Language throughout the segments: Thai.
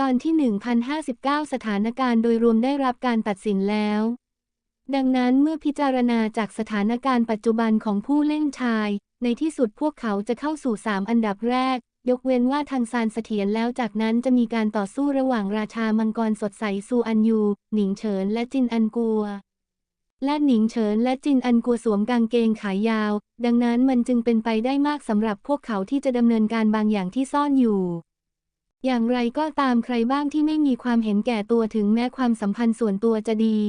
ตอนที่ 1059 สถานการณ์โดยรวมได้รับการตัดสินแล้ว ดังนั้นเมื่อพิจารณาจากสถานการณ์ปัจจุบันของผู้เล่นชาย ในที่สุดพวกเขาจะเข้าสู่ 3 อันดับแรก ยกเว้นว่าทางซานเสถียรแล้วจากนั้นจะมีการต่อสู้ระหว่างราชามังกรสดใสซูอันยู หนิงเฉินและจินอันกัว และหนิงเฉินและจินอันกัวสวมกางเกงขายาว ดังนั้นมันจึงเป็นไปได้มากสำหรับพวกเขาที่จะดำเนินการบางอย่างที่ซ่อนอยู่ อย่างไรก็ตามใครบ้างที่ไม่มีความเห็นแก่ตัวถึงแม้ความสัมพันธ์ส่วนตัวจะดี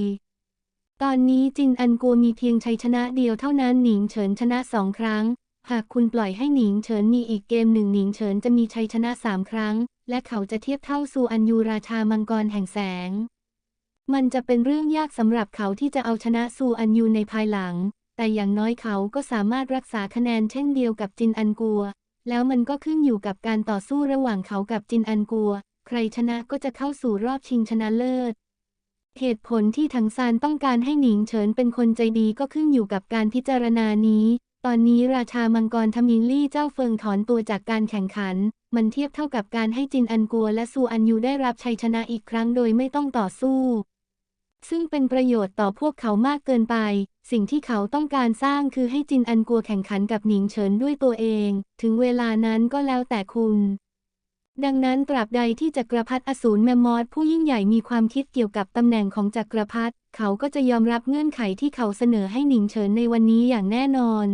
ตอนนี้จินอันกัวมีเพียงชัยชนะเดียวเท่านั้นหนิงเฉินชนะสองครั้ง หากคุณปล่อยให้หนิงเฉินมีอีกเกมหนึ่งหนิงเฉินจะมีชัยชนะสามครั้ง และเขาจะเทียบเท่าซูอันยูราชามังกรแห่งแสง มันจะเป็นเรื่องยากสำหรับเขาที่จะเอาชนะซูอันยูในภายหลัง แต่อย่างน้อยเขาก็สามารถรักษาคะแนนเช่นเดียวกับจินอันกัว แล้วมันก็ขึ้นอยู่กับการต่อสู้ระหว่างเขากับจินอันกัว ใครชนะก็จะเข้าสู่รอบชิงชนะเลิศ เหตุผลที่ถังซานต้องการให้หนิงเฉินเป็นคนใจดีก็ขึ้นอยู่กับการพิจารณานี้ ตอนนี้ราชามังกรทมิงลี่เจ้าเฟิงถอนตัวจากการแข่งขัน มันเทียบเท่ากับการให้จินอันกัวและซูอันยูได้รับชัยชนะอีกครั้งโดยไม่ต้องต่อสู้ ซึ่งเป็นประโยชน์ต่อพวกเขามากเกินไป สิ่งที่เขาต้องการสร้างคือให้จินอันกัวแข่งขันกับหนิงเฉินด้วยตัวเอง ถึงเวลานั้นก็แล้วแต่คุณดังนั้นตราบใดที่จักรพรรดิอสูรแมมมอสผู้ยิ่งใหญ่มีความคิดเกี่ยวกับตำแหน่งของจักรพรรดิเขาก็จะยอมรับเงื่อนไขที่เขาเสนอให้หนิงเฉินในวันนี้อย่างแน่นอน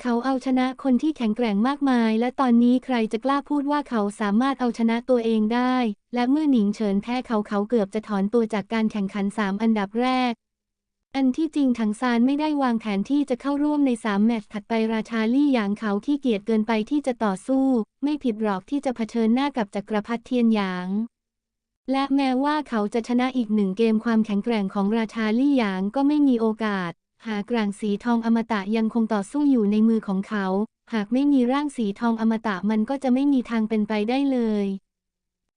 เขาเอาชนะคนที่แข็งแกร่งมากมาย และตอนนี้ใครจะกล้าพูดว่าเขาสามารถเอาชนะตัวเองได้ และเมื่อหนิงเฉินแพ้เขาเขาเกือบจะถอนตัวจากการแข่งขันสามอันดับแรก อันที่จริงถังซานไม่ได้วางแผนที่จะเข้าร่วมในสามแมตช์ถัดไปราชาลี่หยางเขาขี้เกียจเกินไปที่จะต่อสู้ ไม่ผิดหรอกที่จะเผชิญหน้ากับจักรพรรดิเทียนหยาง และแม้ว่าเขาจะชนะอีกหนึ่งเกมความแข็งแกร่งของราชาลี่หยางก็ไม่มีโอกาส หากร่างสีทองอมตะยังคงต่อสู้อยู่ในมือของเขา หากไม่มีร่างสีทองอมตะมันก็จะไม่มีทางเป็นไปได้เลย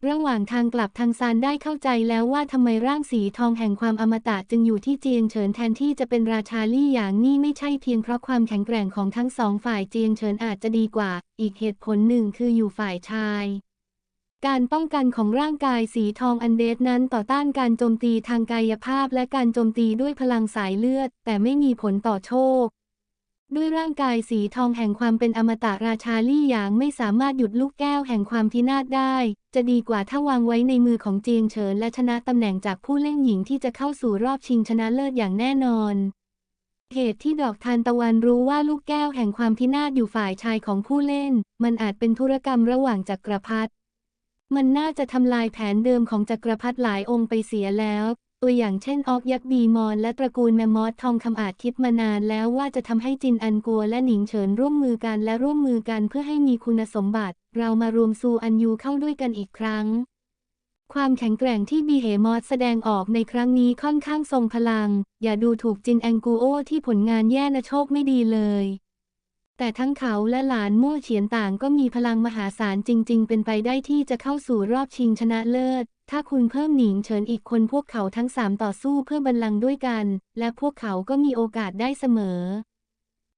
ระหว่างทางกลับทางซานได้เข้าใจแล้วว่าทำไมร่างสีทองแห่งความอมตะจึงอยู่ที่เจียงเฉินแทนที่จะเป็นราชาลี่หยางนี่ไม่ใช่เพียงเพราะความแข็งแกร่งของทั้งสองฝ่ายเจียงเฉินอาจจะดีกว่า อีกเหตุผลหนึ่งคืออยู่ฝ่ายชาย การป้องกันของร่างกายสีทองอันเดสนั้นต่อต้านการโจมตีทางกายภาพและการโจมตีด้วยพลังสายเลือด แต่ไม่มีผลต่อโชค ด้วยร่างกายสีทองแห่งความเป็นอมตะราชาลี่หยางไม่สามารถหยุดลูกแก้วแห่งความพินาศได้ จะดีกว่าถ้าวางไว้ในมือของเจียงเฉินและชนะตำแหน่งจากผู้เล่นหญิงที่จะเข้าสู่รอบชิงชนะเลิศอย่างแน่นอน เหตุที่ดอกทานตะวันรู้ว่าลูกแก้วแห่งความพินาศอยู่ฝ่ายชายของผู้เล่น มันอาจเป็นธุรกรรมระหว่างจักรพรรดิมันน่าจะทำลายแผนเดิมของจักรพรรดิหลายองค์ไปเสียแล้ว ตัวอย่างเช่นออกยักษ์บีมอนและตระกูลแมมมอสทองคำอาจคิดมานานแล้วว่าจะทำให้จินอันกัวและหนิงเฉินร่วมมือกันและร่วมมือกันเพื่อให้มีคุณสมบัติ เรามารวมซูอันยูเข้าด้วยกันอีกครั้ง ความแข็งแกร่งที่บีเฮมอสแสดงออกในครั้งนี้ค่อนข้างทรงพลัง อย่าดูถูกจินแองกูโอที่ผลงานแย่นะโชคไม่ดีเลย แต่ทั้งเขาและหลานมั่วเฉียนต่างก็มีพลังมหาศาลจริง ๆ เป็นไปได้ที่จะเข้าสู่รอบชิงชนะเลิศ ถ้าคุณเพิ่มหนิงเฉินอีกคนพวกเขาทั้งสามต่อสู้เพื่อบัลลังก์ด้วยกัน และพวกเขาก็มีโอกาสได้เสมอ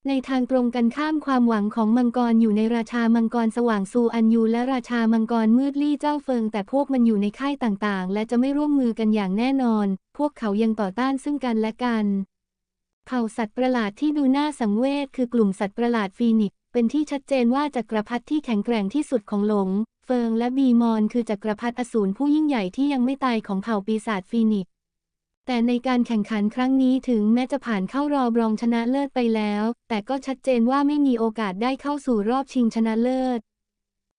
ในทางตรงกันข้ามความหวังของมังกรอยู่ในราชามังกรสว่างซูอันยูและราชามังกรมืดลี่เจ้าเฟิง แต่พวกมันอยู่ในค่ายต่างๆ และจะไม่ร่วมมือกันอย่างแน่นอน พวกเขายังต่อต้านซึ่งกันและกันเผ่าสัตว์ประหลาดที่ดูน่าสังเวชคือกลุ่มสัตว์ประหลาดฟีนิกซ์เป็นที่ชัดเจนว่าจักรพรรดิที่แข็งแกร่งที่สุดของหลง เฟิงและบีมอนคือจักรพรรดิอสูรผู้ยิ่งใหญ่ที่ยังไม่ตายของเผ่าปีศาจฟีนิกซ์แต่ในการแข่งขันครั้งนี้ถึงแม้จะผ่านเข้ารอบรองชนะเลิศไปแล้ว แต่ก็ชัดเจนว่าไม่มีโอกาสได้เข้าสู่รอบชิงชนะเลิศ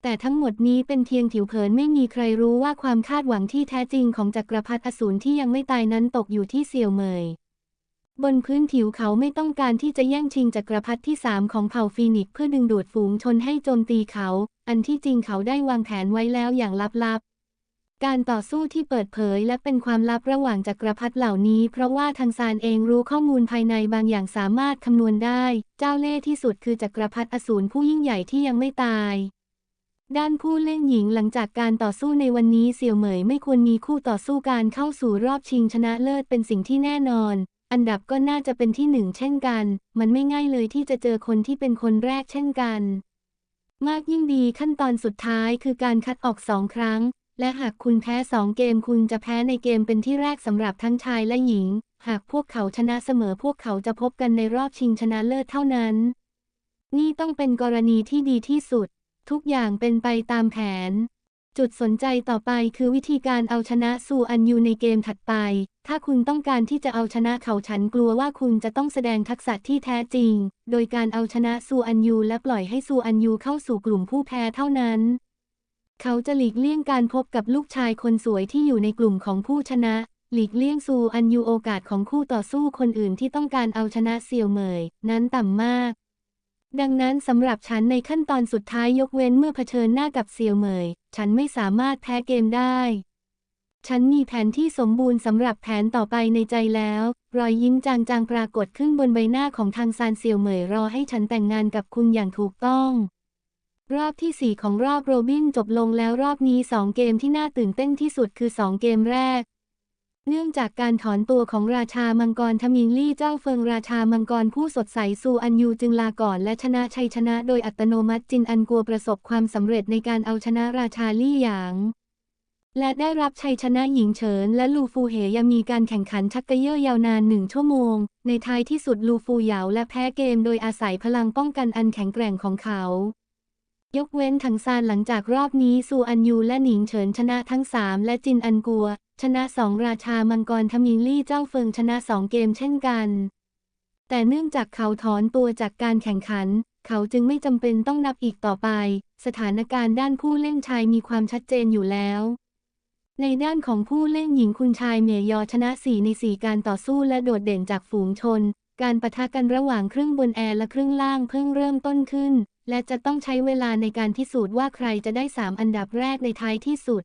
แต่ทั้งหมดนี้เป็นเพียงผิวเผินไม่มีใครรู้ว่าความคาดหวังที่แท้จริงของจักรพรรดิอสูรที่ยังไม่ตายนั้นตกอยู่ที่เสี่ยวเหมย บนพื้นผิวเขาไม่ต้องการที่จะแย่งชิงจักรพรรดิที่สามของเผ่าฟีนิกเพื่อดึงดูดฝูงชนให้โจมตีเขา อันที่จริงเขาได้วางแผนไว้แล้วอย่างลับๆ การต่อสู้ที่เปิดเผยและเป็นความลับระหว่างจักรพรรดิเหล่านี้ เพราะว่าทางซานเองรู้ข้อมูลภายในบางอย่างสามารถคำนวณได้ เจ้าเล่ห์ที่สุดคือจักรพรรดิอสูรผู้ยิ่งใหญ่ที่ยังไม่ตายด้านผู้เล่นหญิงหลังจากการต่อสู้ในวันนี้เสี่ยวเหมยไม่ควรมีคู่ต่อสู้การเข้าสู่รอบชิงชนะเลิศเป็นสิ่งที่แน่นอน อันดับก็น่าจะเป็นที่หนึ่งเช่นกัน มันไม่ง่ายเลยที่จะเจอคนที่เป็นคนแรกเช่นกัน มากยิ่งดีขั้นตอนสุดท้ายคือการคัดออกสองครั้ง และหากคุณแพ้สองเกมคุณจะแพ้ในเกมเป็นที่แรกสำหรับทั้งชายและหญิง หากพวกเขาชนะเสมอพวกเขาจะพบกันในรอบชิงชนะเลิศเท่านั้น นี่ต้องเป็นกรณีที่ดีที่สุด ทุกอย่างเป็นไปตามแผน จุดสนใจต่อไปคือวิธีการเอาชนะซูอันยูในเกมถัดไป ถ้าคุณต้องการที่จะเอาชนะเขาฉันกลัวว่าคุณจะต้องแสดงทักษะที่แท้จริง โดยการเอาชนะซูอันยูและปล่อยให้ซูอันยูเข้าสู่กลุ่มผู้แพ้เท่านั้น เขาจะหลีกเลี่ยงการพบกับลูกชายคนสวยที่อยู่ในกลุ่มของผู้ชนะ หลีกเลี่ยงซูอันยูโอกาสของคู่ต่อสู้คนอื่นที่ต้องการเอาชนะเสี่ยวเหมย นั้นต่ำมาก ดังนั้นสำหรับฉันในขั้นตอนสุดท้ายยกเว้นเมื่อเผชิญหน้ากับเซียวเหมย ฉันไม่สามารถแพ้เกมได้ ฉันมีแผนที่สมบูรณ์สำหรับแผนต่อไปในใจแล้ว รอยยิ้มจางๆปรากฏขึ้นบนใบหน้าของทางซานเซียวเหมยรอให้ฉันแต่งงานกับคุณอย่างถูกต้อง รอบที่ 4 ของรอบโรบินจบลงแล้วรอบนี้ 2 เกมที่น่าตื่นเต้นที่สุดคือ 2 เกมแรก เนื่องจากการถอนตัวของราชามังกรทมิงลี่เจ้าเฟิงราชามังกรผู้สดใสซูอันยูจึงลาก่อนและชนะชัยชนะโดยอัตโนมัติจินอันกัวประสบความสำเร็จในการเอาชนะราชาลี่หยาง และได้รับชัยชนะหญิงเฉินและลูฟูเหยังมีการแข่งขันชักกระเยอะยาวนานหนึ่งชั่วโมง ในท้ายที่สุดลูฟูเหยาและแพ้เกมโดยอาศัยพลังป้องกันอันแข็งแกร่งของเขา ยกเว้นถังซานหลังจากรอบนี้ซูอันยูและหนิงเฉินชนะทั้งสามและจินอันกัว ชนะสองราชามังกรทมิงลี่เจ้าเฟิงชนะสองเกมเช่นกัน แต่เนื่องจากเขาถอนตัวจากการแข่งขัน เขาจึงไม่จำเป็นต้องนับอีกต่อไป สถานการณ์ด้านผู้เล่นชายมีความชัดเจนอยู่แล้ว ในด้านของผู้เล่นหญิงคุณชายเมยอชนะ 4 ใน 4 การต่อสู้และโดดเด่นจากฝูงชน การปะทะกันระหว่างครึ่งบนแอร์และครึ่งล่างเพิ่งเริ่มต้นขึ้น และจะต้องใช้เวลาในการพิสูจน์ว่าใครจะได้3อันดับแรกในท้ายที่สุด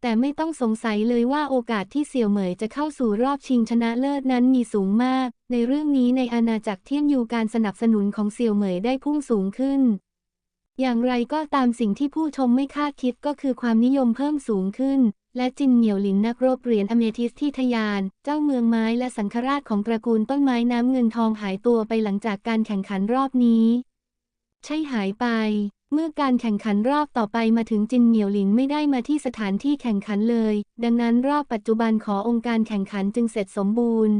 แต่ไม่ต้องสงสัยเลยว่าโอกาสที่เสี่ยวเหมยจะเข้าสู่รอบชิงชนะเลิศนั้นมีสูงมาก ในเรื่องนี้ในอาณาจักรเทียนยูการสนับสนุนของเสี่ยวเหมยได้พุ่งสูงขึ้น อย่างไรก็ตามสิ่งที่ผู้ชมไม่คาดคิดก็คือความนิยมเพิ่มสูงขึ้น และจินเหนียวหลินนักรบเหรียญอเมทิสที่ทยาน เจ้าเมืองไม้และสังฆราชของตระกูลต้นไม้น้ำเงินทองหายตัวไปหลังจากการแข่งขันรอบนี้ ใช่หายไป เมื่อการแข่งขันรอบต่อไปมาถึงจินเหนียวหลินไม่ได้มาที่สถานที่แข่งขันเลย ดังนั้นรอบปัจจุบันขอองค์การแข่งขันจึงเสร็จสมบูรณ์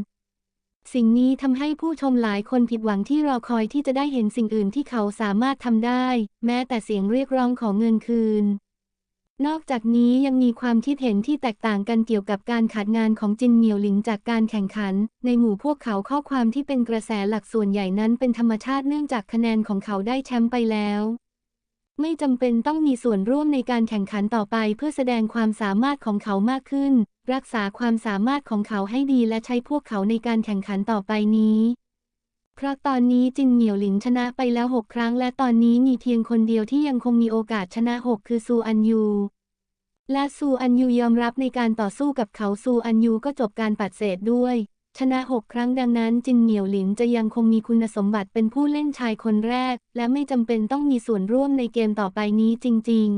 สิ่งนี้ทำให้ผู้ชมหลายคนผิดหวังที่รอคอยที่จะได้เห็นสิ่งอื่นที่เขาสามารถทำได้ แม้แต่เสียงเรียกร้องขอเงินคืน นอกจากนี้ยังมีความคิดเห็นที่แตกต่างกันเกี่ยวกับการขาดงานของจินเหมียวหลิงจากการแข่งขัน ในหมู่พวกเขาข้อความที่เป็นกระแสหลักส่วนใหญ่นั้นเป็นธรรมชาติเนื่องจากคะแนนของเขาได้แชมป์ไปแล้ว ไม่จำเป็นต้องมีส่วนร่วมในการแข่งขันต่อไปเพื่อแสดงความสามารถของเขามากขึ้น รักษาความสามารถของเขาให้ดีและใช้พวกเขาในการแข่งขันต่อไปนี้ ราะตอนนี้จินเหนียวหลิงชนะไปแล้ว 6 ครั้ง และตอนนี้มีเพียงคนเดียวที่ยังคงมีโอกาสชนะ 6 คือซูอันยู และซูอันยูยอมรับในการต่อสู้กับเขาซูอันยูก็จบการปัดเศษด้วย ชนะ 6 ครั้งดังนั้น จินเหนียวหลินจะยังคงมีคุณสมบัติเป็นผู้เล่นชายคนแรก และไม่จำเป็นต้องมีส่วนร่วมในเกมต่อไปนี้จริง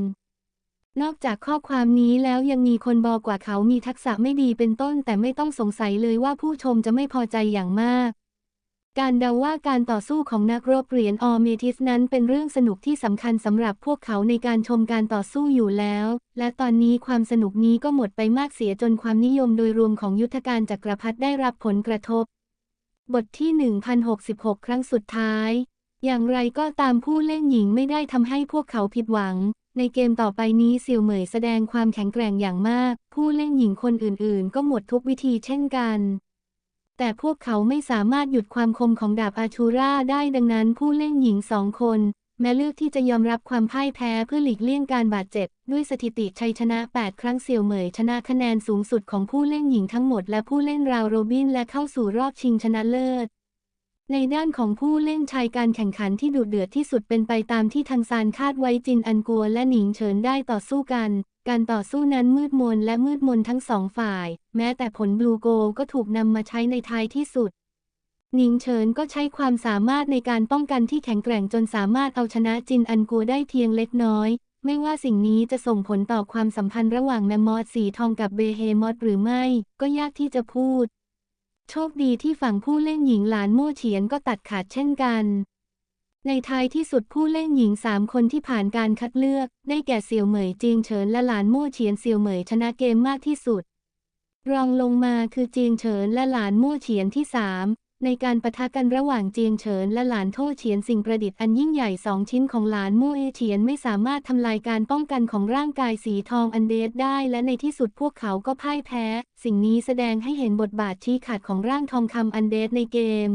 ๆนอกจากข้อความนี้แล้วยังมีคนบอกว่าเขามีทักษะไม่ดีเป็นต้น แต่ไม่ต้องสงสัยเลยว่าผู้ชมจะไม่พอใจอย่างมาก การเดาว่าการต่อสู้ของนักรบเหรียญออเมทิสนั้นเป็นเรื่องสนุกที่สำคัญสำหรับพวกเขาในการชมการต่อสู้อยู่แล้ว และตอนนี้ความสนุกนี้ก็หมดไปมากเสียจนความนิยมโดยรวมของยุทธการจักรพรรดิได้รับผลกระทบ บทที่ 1066 ครั้งสุดท้าย อย่างไรก็ตามผู้เล่นหญิงไม่ได้ทำให้พวกเขาผิดหวัง ในเกมต่อไปนี้เซียวเหมยแสดงความแข็งแกร่งอย่างมาก ผู้เล่นหญิงคนอื่นๆ ก็หมดทุกวิธีเช่นกัน แต่พวกเขาไม่สามารถหยุดความคมของดาบอาชูราได้ดังนั้นผู้เล่นหญิงสองคน แม้เลือกที่จะยอมรับความพ่ายแพ้เพื่อหลีกเลี่ยงการบาดเจ็บ ด้วยสถิติชัยชนะ 8 ครั้งเสี่ยวเหมยชนะคะแนนสูงสุดของผู้เล่นหญิงทั้งหมดและผู้เล่นราวโรบินและเข้าสู่รอบชิงชนะเลิศในด้านของผู้เล่นชายการแข่งขันที่ดุเดือดที่สุดเป็นไปตามที่ทางซานคาดไว้จินอันกัวและหนิงเฉินได้ต่อสู้กัน การต่อสู้นั้นมืดมนและมืดมนทั้งสองฝ่าย แม้แต่ผลบลูโกก็ถูกนำมาใช้ในท้ายที่สุด หนิงเฉินก็ใช้ความสามารถในการป้องกันที่แข็งแกร่งจนสามารถเอาชนะจินอันกัวได้เพียงเล็กน้อย ไม่ว่าสิ่งนี้จะส่งผลต่อความสัมพันธ์ระหว่างแมมมอสสีทองกับเบเฮมอสหรือไม่ ก็ยากที่จะพูด โชคดีที่ฝั่งผู้เล่นหญิงหลานโม่เฉียนก็ตัดขาดเช่นกัน ในท้ายที่สุดผู้เล่นหญิงสามคนที่ผ่านการคัดเลือก ได้แก่เสี่ยวเหมยจีงเฉินและหลานโม่เฉียนเสี่ยวเหมยชนะเกมมากที่สุด รองลงมาคือจีงเฉินและหลานโม่เฉียนที่สามในการประทะกันระหว่างเจียงเฉินและหลานโท่เฉียนสิ่งประดิษฐ์อันยิ่งใหญ่สองชิ้นของหลานโม่เอเฉียนไม่สามารถทำลายการป้องกันของร่างกายสีทองอันเดสได้ และในที่สุดพวกเขาก็พ่ายแพ้ สิ่งนี้แสดงให้เห็นบทบาทชี้ขาดของร่างทองคำอันเดสในเกม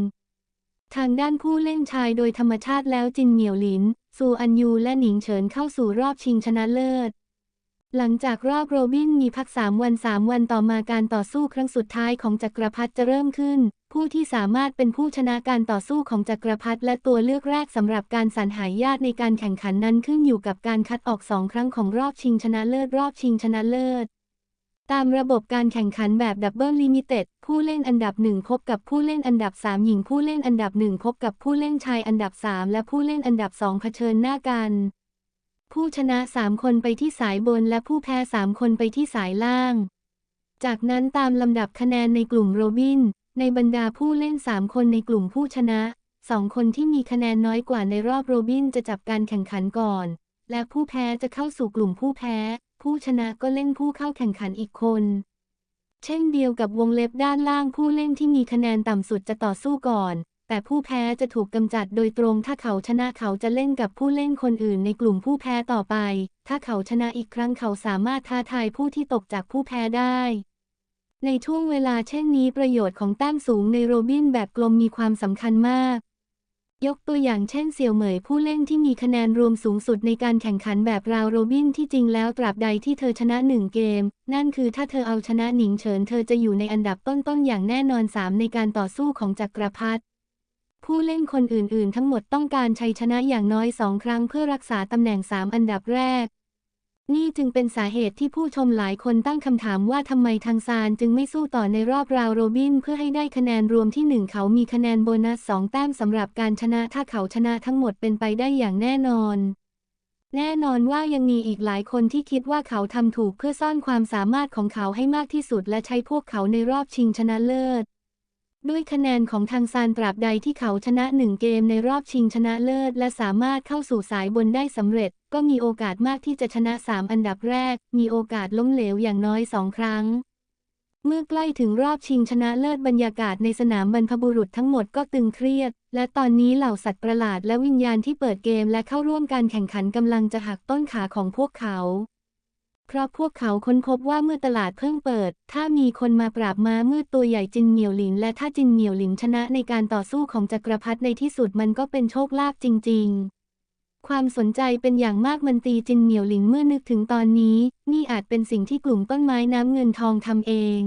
ทางด้านผู้เล่นชายโดยธรรมชาติแล้วจินเหมียวหลิน ซูอันยูและหนิงเฉินเข้าสู่รอบชิงชนะเลิศ หลังจากรอบโรบินมีพักสามวันสามวันต่อมาการต่อสู้ครั้งสุดท้ายของจักรพรรดิจะเริ่มขึ้น ผู้ที่สามารถเป็นผู้ชนะการต่อสู้ของจักรพรรดิและตัวเลือกแรกสำหรับการสรรหาญาติในการแข่งขันนั้นขึ้นอยู่กับการคัดออกสองครั้งของรอบชิงชนะเลิศรอบชิงชนะเลิศ ตามระบบการแข่งขันแบบดับเบิลลิมิเต็ดผู้เล่นอันดับหนึ่งพบกับผู้เล่นอันดับสามหญิงผู้เล่นอันดับหนึ่งพบกับผู้เล่นชายอันดับสามและผู้เล่นอันดับสองเผชิญหน้ากัน ผู้ชนะสามคนไปที่สายบนและผู้แพ้สามคนไปที่สายล่าง จากนั้นตามลำดับคะแนนในกลุ่มโรบิน ในบรรดาผู้เล่นสามคนในกลุ่มผู้ชนะสองคนที่มีคะแนนน้อยกว่าในรอบโรบินจะจับการแข่งขันก่อน และผู้แพ้จะเข้าสู่กลุ่มผู้แพ้ ผู้ชนะก็เล่นผู้เข้าแข่งขันอีกคน เช่นเดียวกับวงเล็บด้านล่างผู้เล่นที่มีคะแนนต่ำสุดจะต่อสู้ก่อน แต่ผู้แพ้จะถูกกำจัดโดยตรงถ้าเขาชนะเขาจะเล่นกับผู้เล่นคนอื่นในกลุ่มผู้แพ้ต่อไป ถ้าเขาชนะอีกครั้งเขาสามารถท้าทายผู้ที่ตกจากผู้แพ้ได้ในช่วงเวลาเช่นนี้ประโยชน์ของแต้มสูงในโรบินแบบกลมมีความสำคัญมาก ยกตัวอย่างเช่นเสี่ยวเหมยผู้เล่นที่มีคะแนนรวมสูงสุดในการแข่งขันแบบราวโรบินที่จริงแล้วตราบใดที่เธอชนะหนึ่งเกม นั่นคือถ้าเธอเอาชนะหนิงเฉินเธอจะอยู่ในอันดับต้นๆอย่างแน่นอน 3 ในการต่อสู้ของจักรพรรดิผู้เล่นคนอื่นๆ ทั้งหมดต้องการชัยชนะอย่างน้อยสองครั้งเพื่อรักษาตำแหน่ง 3 อันดับแรก นี่จึงเป็นสาเหตุที่ผู้ชมหลายคนตั้งคำถามว่าทำไมทางซานจึงไม่สู้ต่อในรอบราวโรบิน เพื่อให้ได้คะแนนรวมที่หนึ่งเขามีคะแนนโบนัสสองแต้มสำหรับการชนะถ้าเขาชนะทั้งหมดเป็นไปได้อย่างแน่นอน แน่นอนว่ายังมีอีกหลายคนที่คิดว่าเขาทำถูกเพื่อซ่อนความสามารถของเขาให้มากที่สุดและใช้พวกเขาในรอบชิงชนะเลิศ ด้วยคะแนนของทางซานตราบใดที่เขาชนะหนึ่งเกมในรอบชิงชนะเลิศ และสามารถเข้าสู่สายบนได้สำเร็จ ก็มีโอกาสมากที่จะชนะ 3 อันดับแรก มีโอกาสล้มเหลวอย่างน้อยสองครั้ง เมื่อใกล้ถึงรอบชิงชนะเลิศบรรยากาศในสนามบรรพบุรุษทั้งหมดก็ตึงเครียด และตอนนี้เหล่าสัตว์ประหลาดและวิญญาณที่เปิดเกมและเข้าร่วมการแข่งขันกำลังจะหักต้นขาของพวกเขา เพราะพวกเขาค้นพบว่าเมื่อตลาดเพิ่งเปิด ถ้ามีคนมาปราบม้ามืดตัวใหญ่จินเหมียวหลิน และถ้าจินเหมียวหลินชนะในการต่อสู้ของจักรพรรดิในที่สุดมันก็เป็นโชคลาภจริง ๆ ความสนใจเป็นอย่างมากมันตีจินเหมียวหลินเมื่อนึกถึงตอนนี้ นี่อาจเป็นสิ่งที่กลุ่มต้นไม้น้ำเงินทองทำเอง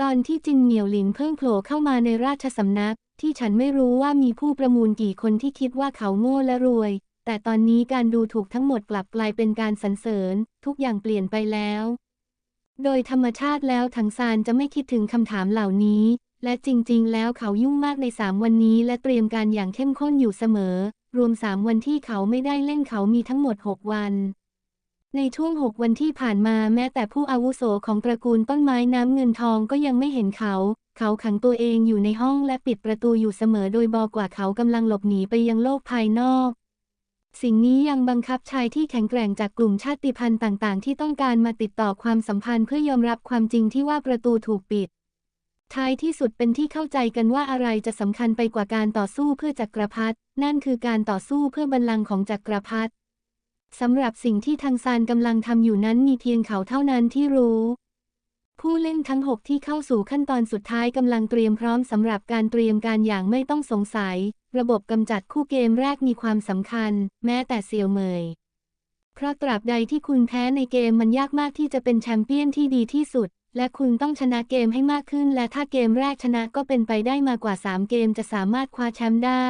ตอนที่จินเหมียวหลินเพิ่งโผล่เข้ามาในราชสำนัก ที่ฉันไม่รู้ว่ามีผู้ประมูลกี่คนที่คิดว่าเขาโง่และรวย แต่ตอนนี้การดูถูกทั้งหมดกลับกลายเป็นการสรรเสริญ ทุกอย่างเปลี่ยนไปแล้ว โดยธรรมชาติแล้วถังซานจะไม่คิดถึงคำถามเหล่านี้ และจริง ๆ แล้วเขายุ่งมากในสามวันนี้ และเตรียมการอย่างเข้มข้นอยู่เสมอ รวมสามวันที่เขาไม่ได้เล่นเขามีทั้งหมดหกวันในช่วงหกวันที่ผ่านมาแม้แต่ผู้อาวุโสของตระกูลต้นไม้น้ำเงินทองก็ยังไม่เห็นเขา เขาขังตัวเองอยู่ในห้องและปิดประตูอยู่เสมอโดยบอกว่าเขากำลังหลบหนีไปยังโลกภายนอก สิ่งนี้ยังบังคับชายที่แข็งแกร่งจากกลุ่มชาติพันธุ์ต่าง ๆ ที่ต้องการมาติดต่อความสัมพันธ์เพื่อยอมรับความจริงที่ว่าประตูถูกปิด ท้ายที่สุดเป็นที่เข้าใจกันว่าอะไรจะสำคัญไปกว่าการต่อสู้เพื่อจักรพรรดิ นั่นคือการต่อสู้เพื่อบัลลังก์ของจักรพรรดิสำหรับสิ่งที่ทางซานกำลังทำอยู่นั้นมีเพียงเขาเท่านั้นที่รู้ ผู้เล่นทั้ง 6 ที่เข้าสู่ขั้นตอนสุดท้ายกำลังเตรียมพร้อมสำหรับการเตรียมการอย่างไม่ต้องสงสัย ระบบกำจัดคู่เกมแรกมีความสำคัญ แม้แต่เซียวเมย เพราะตราบใดที่คุณแพ้ในเกมมันยากมากที่จะเป็นแชมเปี้ยนที่ดีที่สุด และคุณต้องชนะเกมให้มากขึ้น และถ้าเกมแรกชนะก็เป็นไปได้มากกว่า 3 เกมจะสามารถคว้าแชมป์ได้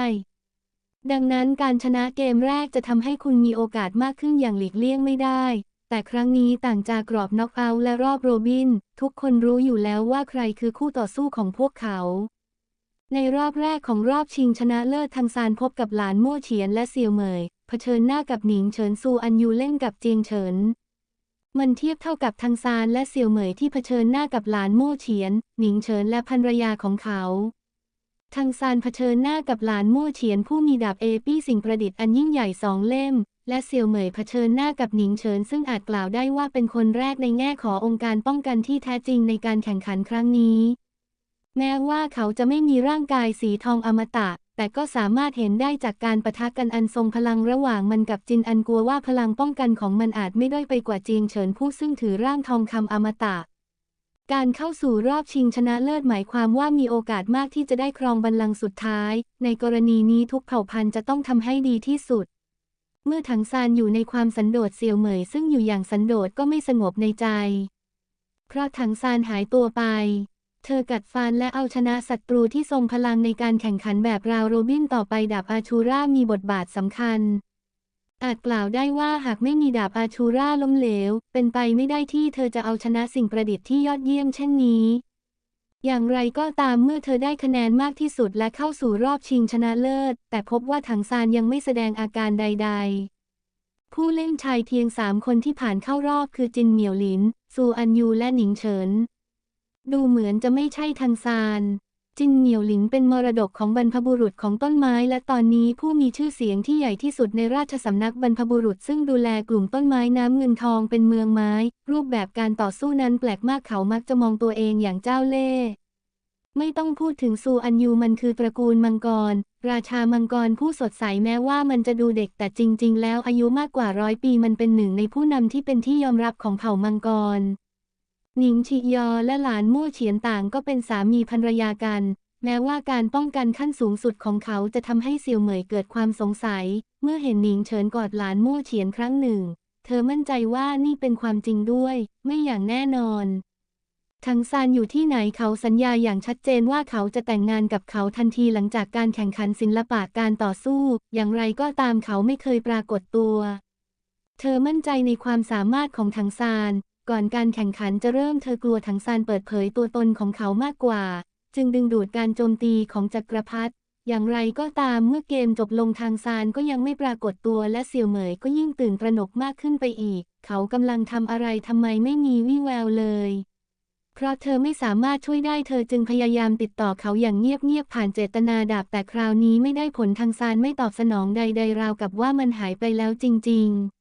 ดังนั้นการชนะเกมแรกจะทำให้คุณมีโอกาสมากขึ้นอย่างหลีกเลี่ยงไม่ได้ แต่ครั้งนี้ต่างจากกรอบน็อกเอาท์และรอบโรบิน ทุกคนรู้อยู่แล้วว่าใครคือคู่ต่อสู้ของพวกเขา ในรอบแรกของรอบชิงชนะเลิศทางซานพบกับหลานโม่เฉียนและเซียวเหมย เผชิญหน้ากับหนิงเฉินซูอันยูเล่นกับเจียงเฉิน มันเทียบเท่ากับทางซานและเซียวเหมยที่เผชิญหน้ากับหลานโม่เฉียน หนิงเฉินและภรรยาของเขาทางซานเผชิญหน้ากับหลานมั่วเฉียนผู้มีดาบเอปี้สิ่งประดิษฐ์อันยิ่งใหญ่สองเล่ม และเซียวเหมยเผชิญหน้ากับหนิงเฉินซึ่งอาจกล่าวได้ว่าเป็นคนแรกในแง่ขององค์การป้องกันที่แท้จริงในการแข่งขันครั้งนี้ แม้ว่าเขาจะไม่มีร่างกายสีทองอมตะ แต่ก็สามารถเห็นได้จากการประทะกันอันทรงพลังระหว่างมันกับจินอันกลัวว่าพลังป้องกันของมันอาจไม่ด้อยไปกว่าเจียงเฉินผู้ซึ่งถือร่างทองคำอมตะการเข้าสู่รอบชิงชนะเลิศหมายความว่ามีโอกาสมากที่จะได้ครองบัลลังก์สุดท้าย ในกรณีนี้ทุกเผ่าพันธุ์จะต้องทำให้ดีที่สุด เมื่อถังซานอยู่ในความสันโดษเสียวเหมยซึ่งอยู่อย่างสันโดษก็ไม่สงบในใจ เพราะถังซานหายตัวไป เธอกัดฟันและเอาชนะศัตรูที่ทรงพลังในการแข่งขันแบบราวโรบินต่อไปดาบอาชูรามีบทบาทสำคัญ อาจกล่าวได้ว่าหากไม่มีดาบอาชูราล้มเหลว เป็นไปไม่ได้ที่เธอจะเอาชนะสิ่งประดิษฐ์ที่ยอดเยี่ยมเช่นนี้ อย่างไรก็ตามเมื่อเธอได้คะแนนมากที่สุดและเข้าสู่รอบชิงชนะเลิศ แต่พบว่าถังซานยังไม่แสดงอาการใด ๆ ผู้เล่นชายเพียงสามคนที่ผ่านเข้ารอบคือจินเหมียวหลินซูอันยูและหนิงเฉิน ดูเหมือนจะไม่ใช่ทังซาน จินเหมียวหลิงเป็นมรดกของบรรพบุรุษของต้นไม้ และตอนนี้ผู้มีชื่อเสียงที่ใหญ่ที่สุดในราชสำนักบรรพบุรุษซึ่งดูแลกลุ่มต้นไม้น้ำเงินทองเป็นเมืองไม้ รูปแบบการต่อสู้นั้นแปลกมากเขามักจะมองตัวเองอย่างเจ้าเล่ห์ไม่ต้องพูดถึงซูอันยูมันคือตระกูลมังกร ราชามังกรผู้สดใสแม้ว่ามันจะดูเด็กแต่จริง ๆ แล้วอายุมากกว่าร้อยปีมันเป็นหนึ่งในผู้นำที่เป็นที่ยอมรับของเผ่ามังกร หนิงชิยอและหลานมั่วเฉียนต่างก็เป็นสามีภรรยากัน แม้ว่าการป้องกันขั้นสูงสุดของเขาจะทำให้เซียวเหมยเกิดความสงสัย เมื่อเห็นหนิงเฉินกอดหลานมั่วเฉียนครั้งหนึ่ง เธอมั่นใจว่านี่เป็นความจริงด้วย ไม่อย่างแน่นอนทังซานอยู่ที่ไหนเขาสัญญาอย่างชัดเจนว่าเขาจะแต่งงานกับเขาทันทีหลังจากการแข่งขันศิลปะการต่อสู้ อย่างไรก็ตามเขาไม่เคยปรากฏตัว เธอมั่นใจในความสามารถของทังซาน ก่อนการแข่งขันจะเริ่มเธอกลัวทังซานเปิดเผยตัวตนของเขามากกว่า จึงดึงดูดการโจมตีของจักรพรรดิอย่างไรก็ตามเมื่อเกมจบลงทางซานก็ยังไม่ปรากฏตัวและเสี่ยวเหมยก็ยิ่งตื่นตระหนกมากขึ้นไปอีก เขากำลังทำอะไรทำไมไม่มีวี่แววเลย เพราะเธอไม่สามารถช่วยได้เธอจึงพยายามติดต่อเขาอย่างเงียบๆผ่านเจตนาดาบแต่คราวนี้ไม่ได้ผลทางซานไม่ตอบสนองใดๆราวกับว่ามันหายไปแล้วจริง ๆ